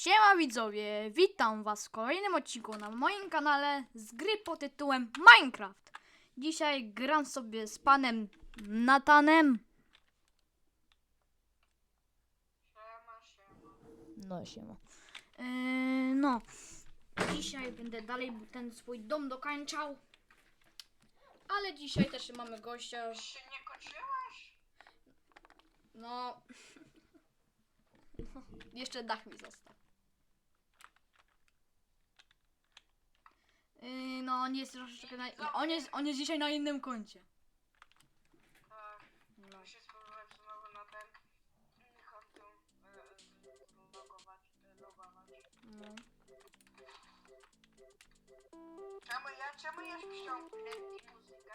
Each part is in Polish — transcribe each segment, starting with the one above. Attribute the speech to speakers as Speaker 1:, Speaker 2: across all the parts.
Speaker 1: Siema widzowie, witam was w kolejnym odcinku na moim kanale z gry pod tytułem Minecraft. Dzisiaj gram sobie z panem Natanem.
Speaker 2: Siema, siema.
Speaker 1: No siema. Yy, no, dzisiaj będę dalej ten swój dom dokańczał. Ale dzisiaj też mamy gościa.
Speaker 2: Się nie kończyłeś?
Speaker 1: No, jeszcze dach mi został. Yy, no, on jest troszeczkę na, on, jest, on jest dzisiaj na innym koncie.
Speaker 2: Tak.
Speaker 1: No.
Speaker 2: Muszę spróbować znowu na ten konto e, logować, e, logować.
Speaker 1: No.
Speaker 2: Czemu ja, czemu ja ściągnę muzykę?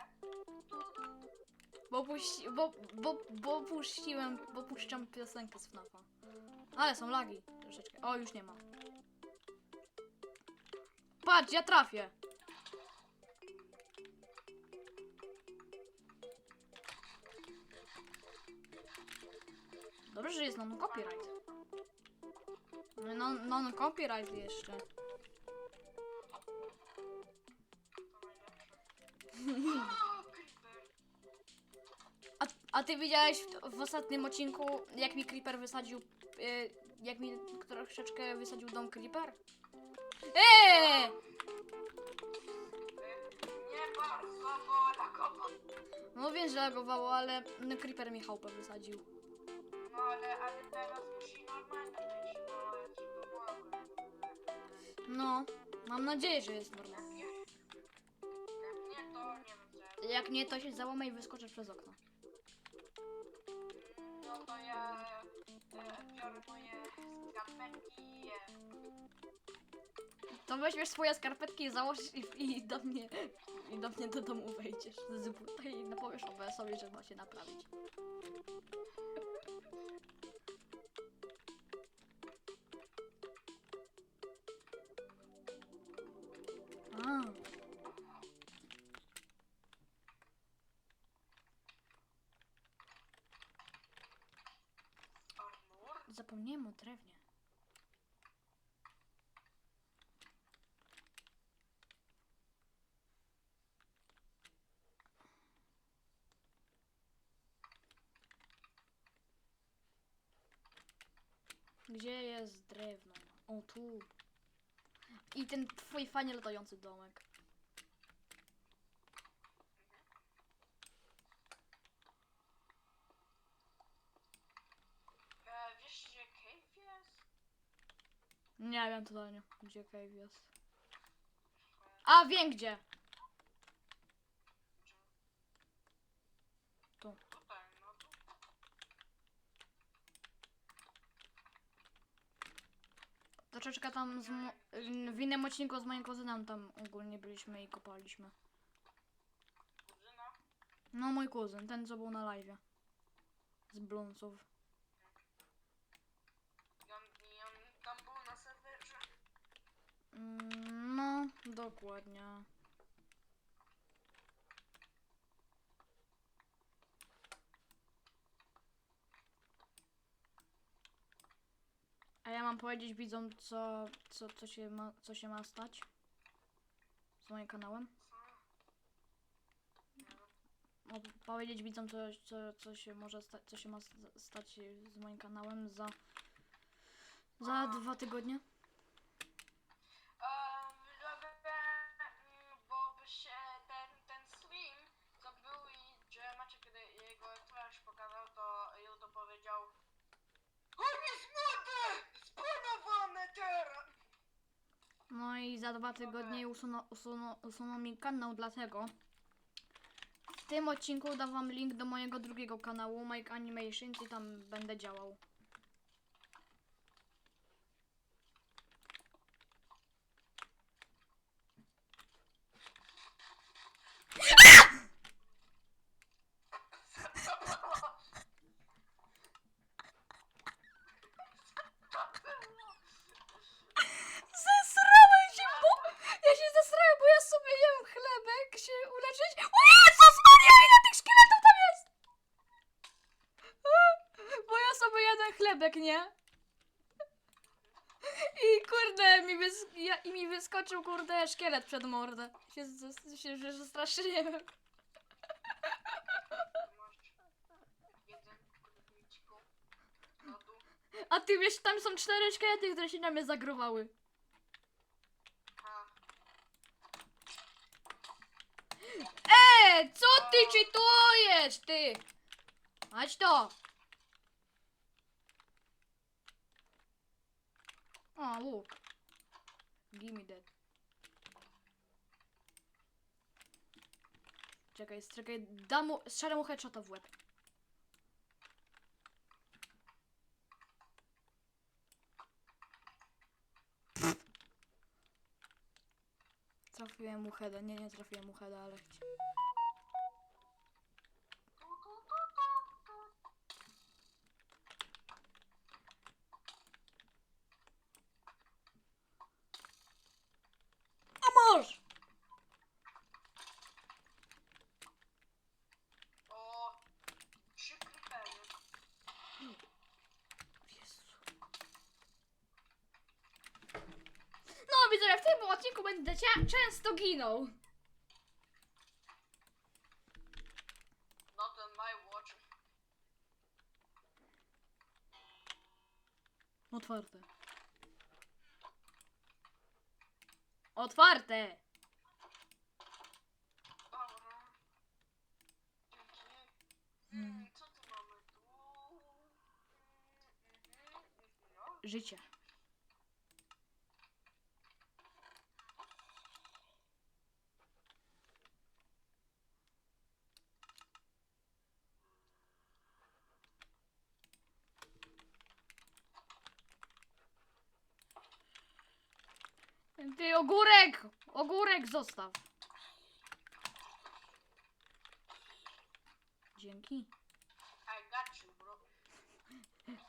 Speaker 1: Bo, puści, bo, bo, bo puściłem, bo puszczam piosenkę z FNAFa. Ale są lagi troszeczkę. O, już nie ma. Patrz, ja trafię. Dobrze, że jest non-copyright. Non- Non-copyright jeszcze.
Speaker 2: Creeper.
Speaker 1: A, a ty widziałeś w, w ostatnim odcinku, jak mi Creeper wysadził, y, jak mi troszeczkę wysadził dom Creeper? Eee!
Speaker 2: Nie bardzo, bo lagowo.
Speaker 1: No wiem, że lagowało, ale no, Creeper mi chałupę wysadził.
Speaker 2: No ale, ale teraz musi normalnie być, bo ja ci pomogę.
Speaker 1: No, mam nadzieję, że jest normalnie.
Speaker 2: Jak nie, to nie wiem co.
Speaker 1: Jak nie, to się załamę i wyskoczę przez okno.
Speaker 2: No to ja e, biorę moje skarpetki i je.
Speaker 1: To weźmiesz swoje skarpetki, założysz i, i do mnie, i do mnie do domu wejdziesz z buta i napowiesz OBS-owi, że ma się naprawić. Gdzie jest drewno? O, tu. I ten twój fajnie latający domek.
Speaker 2: E, wiesz gdzie cave jest?
Speaker 1: Nie wiem totalnie, gdzie cave jest. A, wiem gdzie! Tu.
Speaker 2: Tutaj, no tu.
Speaker 1: Troszeczkę tam z mo- w innym odcinku z moim kuzynem tam ogólnie byliśmy i kopaliśmy.
Speaker 2: Kuzyna?
Speaker 1: No mój kuzyn, ten co był na live. Z Blunsów.
Speaker 2: I on, i on tam był na serwerze.
Speaker 1: Mm, No, dokładnie. A ja mam powiedzieć widzom, co, co, co, się ma, co się ma stać z moim kanałem? O, powiedzieć widzom, co, co, co się może stać, co się ma sta- stać z moim kanałem za, za dwa tygodnie?
Speaker 2: I
Speaker 1: za dwa tygodnie usuną, usuną, usuną mi kanał, dlatego w tym odcinku dam wam link do mojego drugiego kanału, Mike Animations i tam będę działał. Zesrałem się, bo ja się zesrałem, bo ja sobie jem chlebek się uleczyć. O Jezus Maria, ile tych szkieletów tam jest! Bo ja sobie jadę chlebek, nie? I kurde, mi, wys... ja... I mi wyskoczył kurde szkielet przed mordę. Się, z- się, się.
Speaker 2: Lodu.
Speaker 1: A ty wiesz, tam są cztery szkielety, które się na mnie zagrowały. E, co ty czytujesz, ty? Chodź to. O, łuk. Gimme that. Czekaj, czekaj, dam mu, strzelę mu headshota w łeb. Trafiłem mu heada, nie, nie trafiłem mu heada, ale chci-
Speaker 2: Tu, tu, tu, tu, tu.
Speaker 1: A mąż!
Speaker 2: O, trzy creepery.
Speaker 1: Jezu. No widzowie, w tym odcinku będę cia- często ginął.
Speaker 2: Not on my watch.
Speaker 1: Otwarte. Otwarte!
Speaker 2: Dobra. Dzięki. Hmm, co tu mamy tu? Mhm, mhm, no.
Speaker 1: Życie. Ty ogórek! Ogórek zostaw. Dzięki.
Speaker 2: I got you, bro.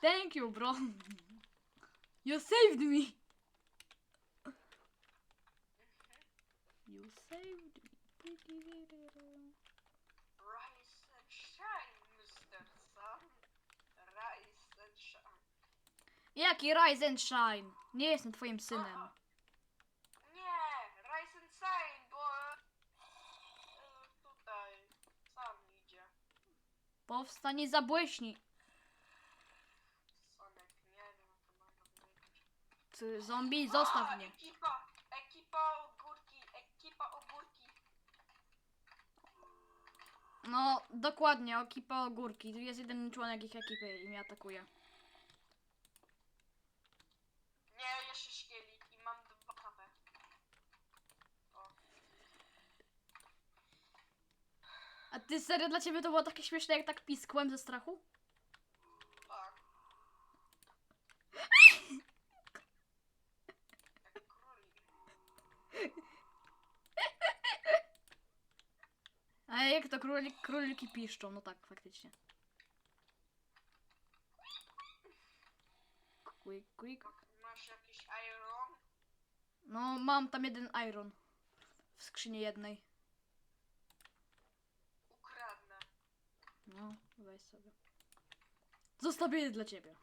Speaker 1: Thank you, bro. You saved me. You saved me.
Speaker 2: Rise and shine, Mr. Sun. Rise and shine.
Speaker 1: Jaki Rise and Shine? Nie jestem twoim synem.
Speaker 2: Aha. Nie, Rise and shine, bo e, tutaj sam idzie.
Speaker 1: Powstań i zabłyśnij.
Speaker 2: Sonek, nie wiem, to mogę powiedzieć.
Speaker 1: Ty zombie, zostaw mnie.
Speaker 2: Ekipa, ekipa ogórki, ekipa ogórki.
Speaker 1: No, dokładnie, ekipa ogórki. Tu jest jeden członek ich ekipy i mnie atakuje.
Speaker 2: Nie, jeszcze szkielik i mam dwa HP. O,
Speaker 1: A ty serio dla ciebie to było takie śmieszne, jak tak piskłem ze strachu?
Speaker 2: tak. Jak królik.
Speaker 1: A jak to królik, króliki piszczą, no tak, faktycznie. Quick, quick.
Speaker 2: Masz jakiś iron?
Speaker 1: No, mam tam jeden iron. W skrzyni jednej.
Speaker 2: Ukradnę.
Speaker 1: No, weź sobie. Zostawię dla ciebie.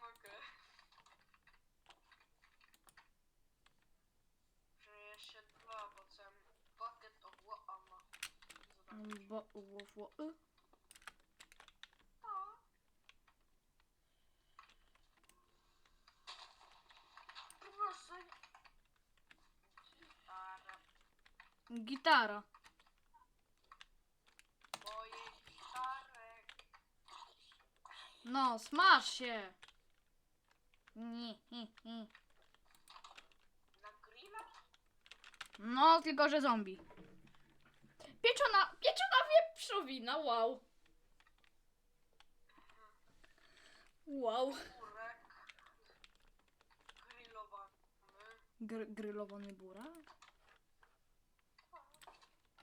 Speaker 2: Mogę. Żyje się dwa, bo chcę bucket of łama.
Speaker 1: Bo, wo, wo, y.
Speaker 2: Proszę. Gitara.
Speaker 1: Gitara. No, smaż się. Nie.
Speaker 2: Na grilla?
Speaker 1: No, tylko że zombie. Pieczona, pieczona wieprzowina, wow. Wow.
Speaker 2: Grillowany.
Speaker 1: Gr grylowany burak?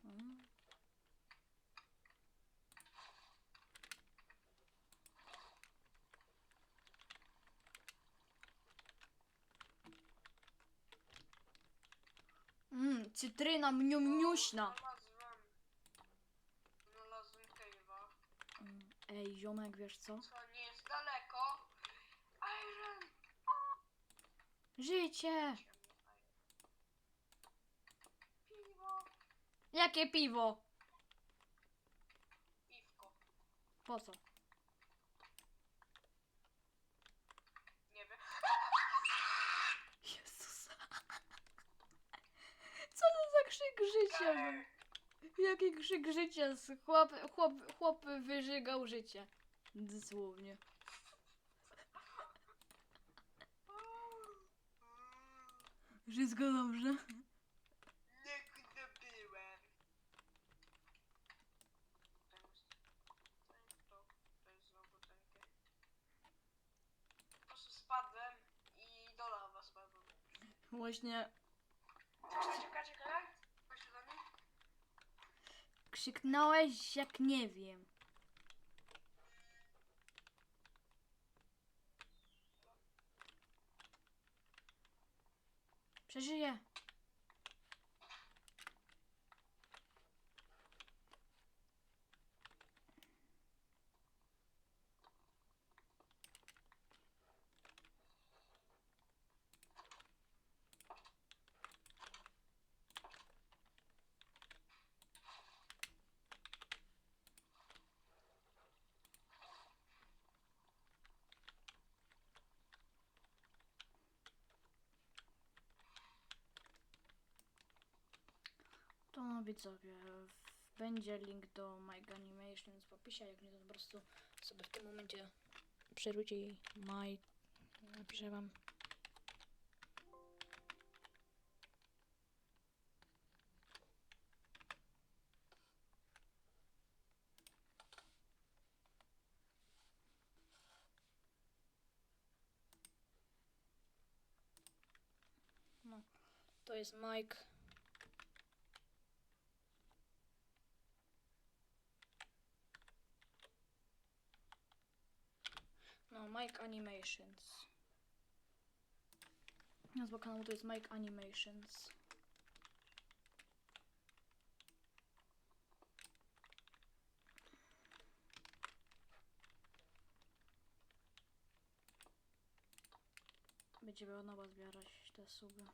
Speaker 1: Mm. Mmm, cytryna mniu mniuśna.
Speaker 2: Znalazłem. Znalazłem cave'a.
Speaker 1: Mm. Ej, ziomek, wiesz co?
Speaker 2: Co nie jest daleko. Iron!
Speaker 1: Życie! Jakie piwo?
Speaker 2: Piwko.
Speaker 1: Po co?
Speaker 2: Nie wiem.
Speaker 1: Jezus. Co to za krzyk życia? był? Jaki krzyk życia? z- Chłop, chłop, chłop wyżygał życie. Dosłownie. Wszystko dobrze?
Speaker 2: Nie kupiłem. To, to jest znowu tenkie. Po prostu spadłem i do lawa spadłem.
Speaker 1: Właśnie
Speaker 2: Czekaj, czekaj,
Speaker 1: krzyknąłeś jak nie wiem. Przeżyję. To widzowie, będzie link do Mike Animations w opisie, jak nie to po prostu sobie w tym momencie przerzucie Mike, napiszę wam. No, to jest Mike. No, Mike Animations. Nazwa kanału to jest Mike Animations. Będziemy od nowa zbierać te suby.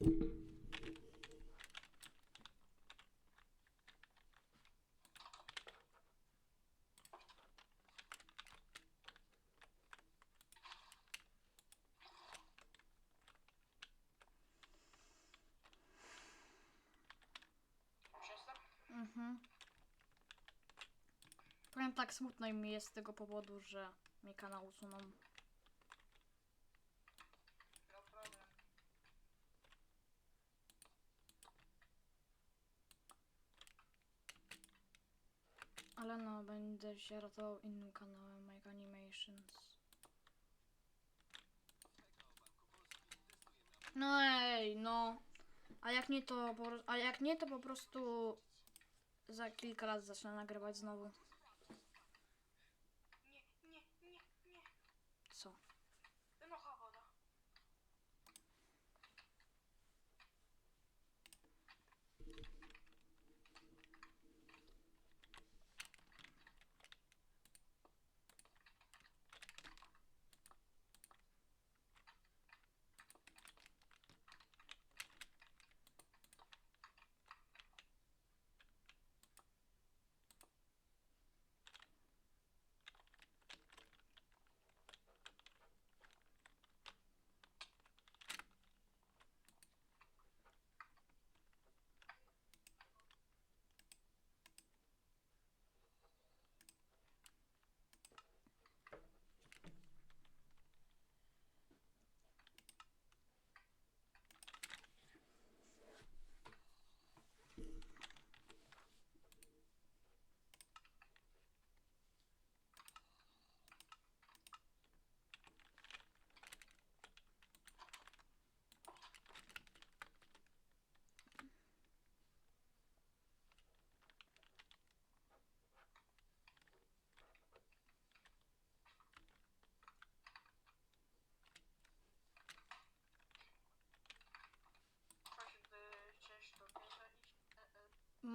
Speaker 1: Mhm. Powiem tak, smutno mi jest z tego powodu, że mi kanał usuną. Będę się ratował innym kanałem, Mike Animations. No ej, no. A jak nie to, po, a jak nie to po prostu za kilka lat zacznę nagrywać znowu.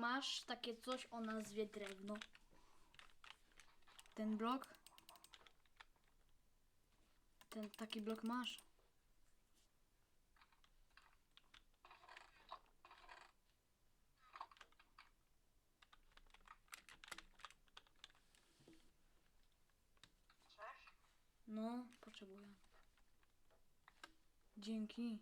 Speaker 1: Masz takie coś o nazwie drewno? Ten blok? Ten taki blok masz? No, potrzebuję. Dzięki.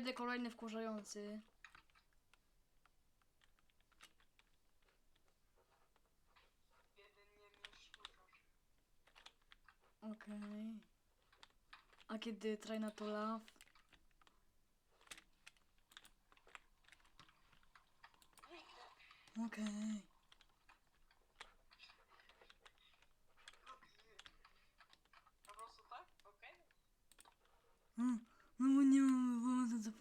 Speaker 1: Kiedy kolejny wkurzający? Okej. A kiedy try na to love? Okej.
Speaker 2: Po prostu tak? Okej?
Speaker 1: Mm, No bo nie mam pomocy co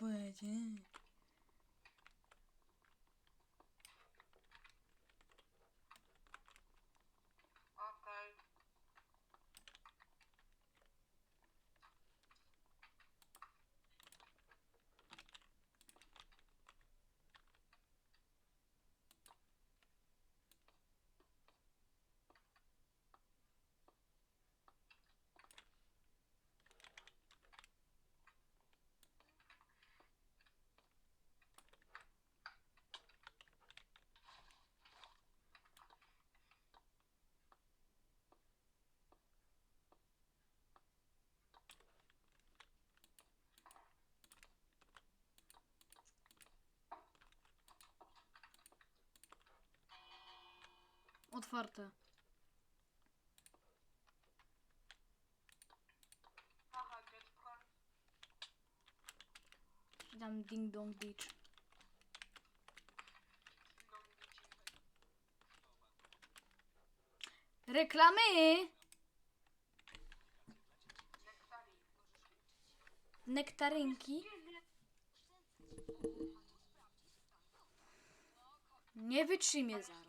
Speaker 1: Otwarte. Tam Ding Dong.
Speaker 2: No, widzicie.
Speaker 1: Reklamy!
Speaker 2: Nektari.
Speaker 1: Nektarynki. Nie wytrzymie zaraz.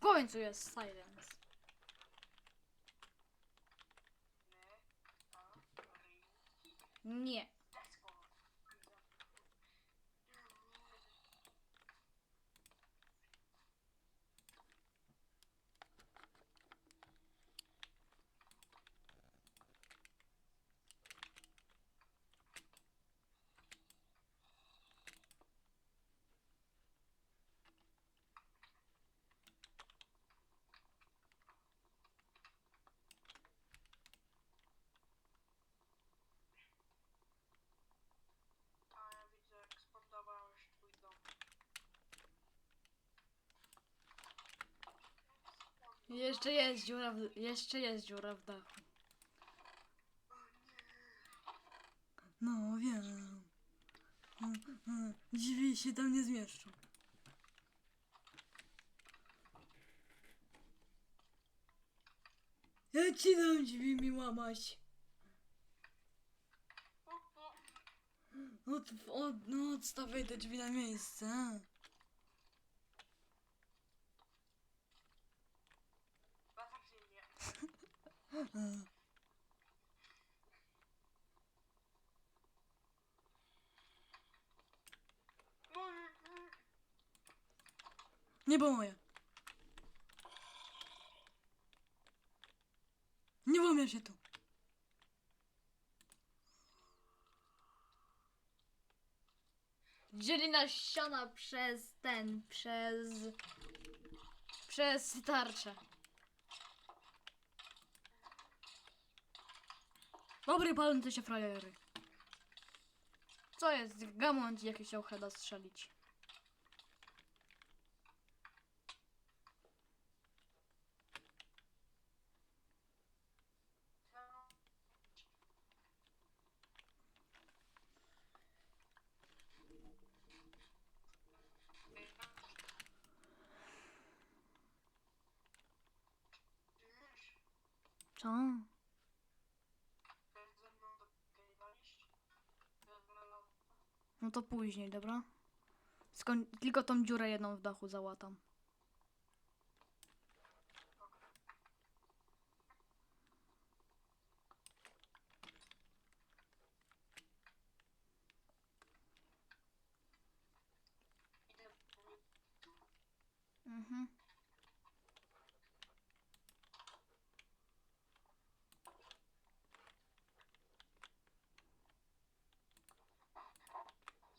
Speaker 1: Końcu jest silence. Nie. Jeszcze jest dziura w, jeszcze jest dziura w dachu. No wiem. Drzwi się tam nie zmieszczą. Ja ci dam drzwi mi łamać. Od, od, no odstawiaj te drzwi na miejsce.
Speaker 2: Atrakcyjnie. No i...
Speaker 1: Nie było moje. Nie włamię się tu. Dzielina ściana przez ten, przez... Przez tarczę. Dobry palący się frajery. Co jest? Gamont jakiś heada strzelić. No to później, dobra? Skoń... Tylko tą dziurę jedną w dachu załatam. Mhm.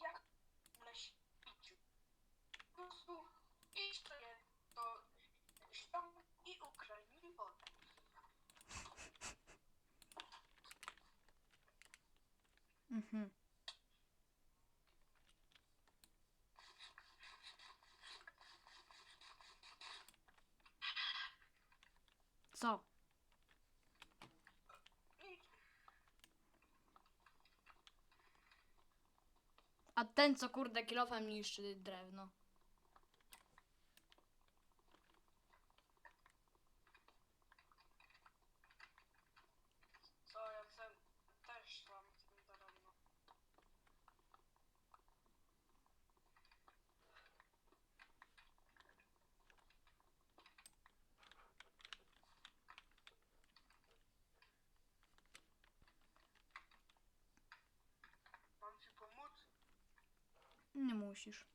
Speaker 2: Jak na śpiciu. Po prostu idź sobie do ścian i ukraj mi wodę.
Speaker 1: Mhm. Co? A ten co kurde kilofem niszczy drewno.
Speaker 2: Co ja chcę też mam z tym daremno. Mam ci pomóc?
Speaker 1: Nie musisz.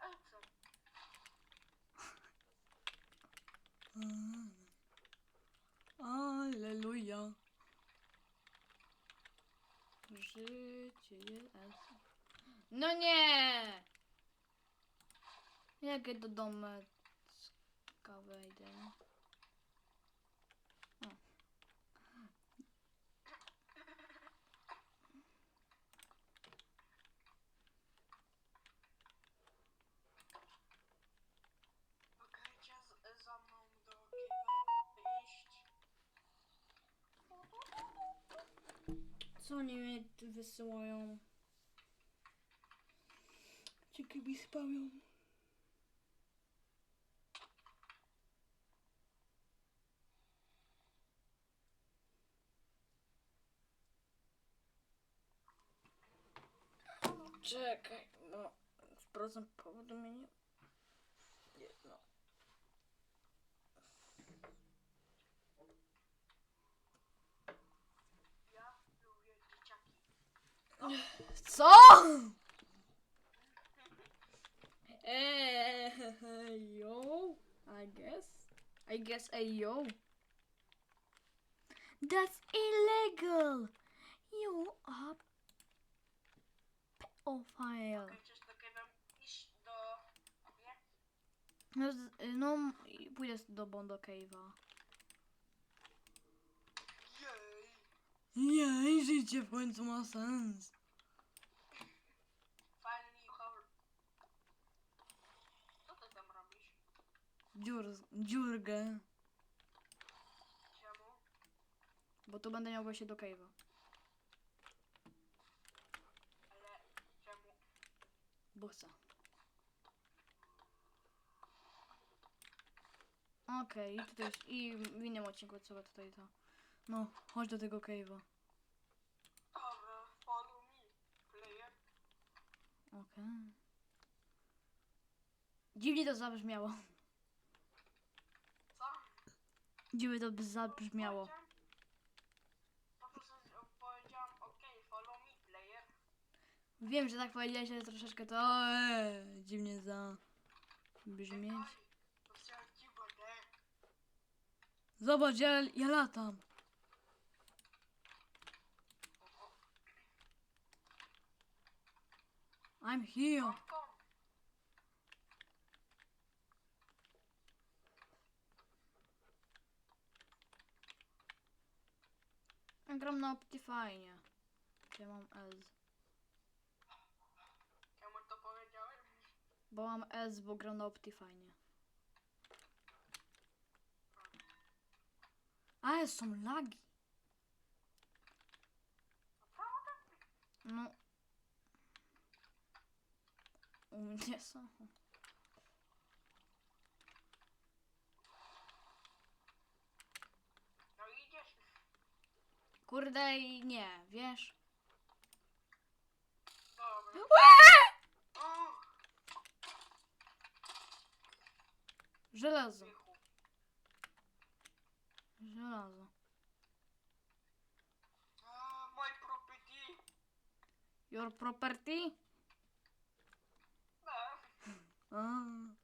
Speaker 2: Ale co?
Speaker 1: Aleluja. Życie jest. No nie! Jak ja do domeczka wejdę? Co oni mnie wysyłają? Czekaj, mi spawią. Czekaj, bo sprawdzam powiadomienie. Jedno. Co? Eee, eh, yo, I guess. I guess a yo. That's illegal. You are pedophile.
Speaker 2: Okejcie z do Kiwa iść do... Nie?
Speaker 1: No, z- eh, no i pójdę do Bondo Cave'a.
Speaker 2: Jej!
Speaker 1: Jej, życie w końcu ma sens.
Speaker 2: Co ty tam robisz?
Speaker 1: dziur, dziurkę,
Speaker 2: Czemu?
Speaker 1: bo tu będę miał wejście do cave'a.
Speaker 2: Ale czemu?
Speaker 1: Bo chcę. Okej, i tutaj i w innym odcinku trzeba tutaj to. No, chodź do tego cave'a.
Speaker 2: Dobra, follow me, player.
Speaker 1: Okej. Dziwnie to zabrzmiało.
Speaker 2: Co?
Speaker 1: Dziwnie to by zabrzmiało.
Speaker 2: Po prostu powiedziałam, okej, follow me, player.
Speaker 1: Wiem, że tak powiedziałeś, ale troszeczkę to e, dziwnie za brzmieć.
Speaker 2: Czekaj, to chciałem ci wodę.
Speaker 1: Zobacz, ja, ja latam. I'm here.
Speaker 2: Kom, kom.
Speaker 1: Ja gram na Optifine. Ja mam S.
Speaker 2: Czemu to powiedziałem?
Speaker 1: Bo mam S, bo gram na Optifine. Ale są lagi.
Speaker 2: Naprawdę?
Speaker 1: No. U mnie są.
Speaker 2: No idziesz.
Speaker 1: Kurde i nie, wiesz?
Speaker 2: Dobra. O,
Speaker 1: Żelazo.
Speaker 2: Michu.
Speaker 1: Żelazo.
Speaker 2: A, mój property.
Speaker 1: Your property?
Speaker 2: No.
Speaker 1: A.